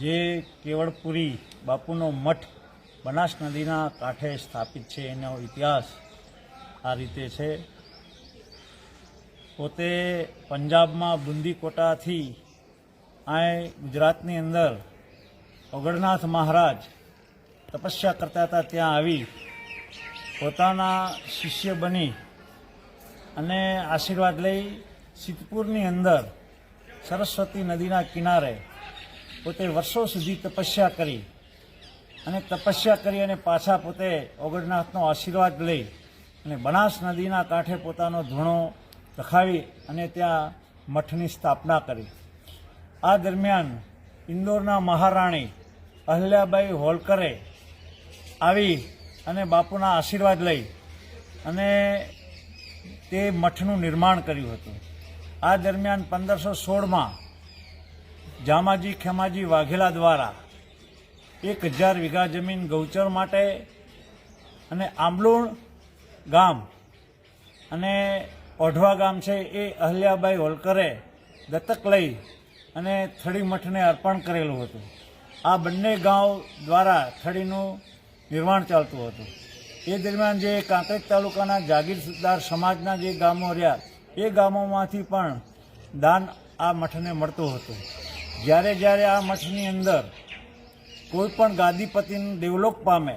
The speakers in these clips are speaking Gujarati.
જે કેવળપુરી બાપુનો મઠ બનાસ નદીના કાંઠે સ્થાપિત છે, એનો ઇતિહાસ આ રીતે છે. પોતે પંજાબમાં બુંદીકોટાથી આ ગુજરાતની અંદર ઓગળનાથ મહારાજ તપસ્યા કરતા હતા, ત્યાં આવી પોતાના શિષ્ય બની અને આશીર્વાદ લઈ સિદ્ધપુરની અંદર સરસ્વતી નદીના કિનારે પોતે વર્ષો સુધી તપસ્યા કરી અને તપસ્યા કરી અને પાછા પોતે ઓગળનાથનો આશીર્વાદ લઈ અને બનાસ નદીના કાંઠે પોતાનો ધૂણો રખાવી અને ત્યાં મઠની સ્થાપના કરી. આ દરમિયાન ઇન્દોરના મહારાણી અહલ્યાબાઈ હોલકરે આવી અને બાપુના આશીર્વાદ લઈ અને તે મઠનું નિર્માણ કર્યું હતું. આ દરમિયાન પંદરસો સોળમાં જામાજી ખેમાજી વાઘેલા દ્વારા એક હજાર વીઘા જમીન ગૌચર માટે અને આંબલુણ ગામ અને ઓઢવા ગામ છે એ અહલ્યાબાઈ હોલકરે દત્તક લઈ અને થળી મઠને અર્પણ કરેલું હતું. આ બંને ગાંવ દ્વારા થળીનું નિર્માણ ચાલતું હતું. એ દરમિયાન જે કાંકરેજ તાલુકાના જાગીરદાર સમાજના જે ગામો રહ્યા, એ ગામોમાંથી પણ દાન આ મઠને મળતું હતું. જ્યારે જ્યારે આ મઠની અંદર કોઈ પણ ગાદીપતિનું ડેવલોપ પામે,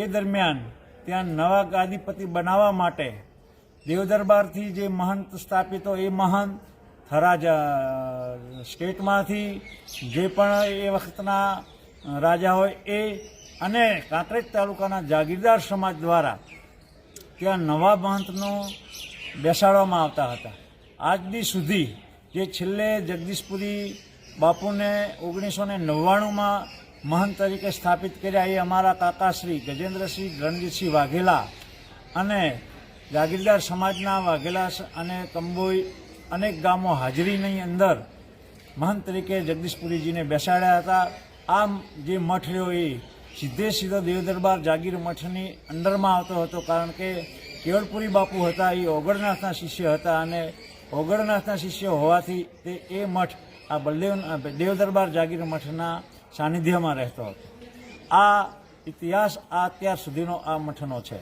એ દરમિયાન ત્યાં નવા ગાદીપતિ બનાવવા માટે દેવદરબારથી જે મહંત સ્થાપિતો એ મહંત થરા સ્ટેટમાંથી જે પણ એ વખતના રાજા હોય, એ અને કાંકરેજ તાલુકાના જાગીરદાર સમાજ દ્વારા ત્યાં નવા મહંતનું બેસાડવામાં આવતા હતા. આજ દી સુધી જે છેલ્લે જગદીશપુરી બાપુને ઓગણીસો ને નવ્વાણુંમાં મહંત તરીકે સ્થાપિત કર્યા એ અમારા કાકાશ્રી ગજેન્દ્રસિંહ રણજીતસિંહ વાઘેલા અને જાગીરદાર સમાજના વાઘેલા અને કંબોઈ અનેક ગામો હાજરીની અંદર મહંત તરીકે જગદીશપુરીજીને બેસાડ્યા હતા. આ જે મઠ રહ્યો એ સીધે સીધો દેવદરબાર જાગીર મઠની અંડરમાં આવતો હતો કારણ કે કેવળપુરી બાપુ હતા, એ ઓગળનાથના શિષ્ય હતા અને ઓગળનાથના શિષ્ય હોવાથી તે એ મઠ આ બલદેવ દેવદરબાર જાગીર મઠના સાનિધ્યમાં રહેતો હતો. આ ઇતિહાસ આ અત્યાર સુધીનો આ મઠનો છે.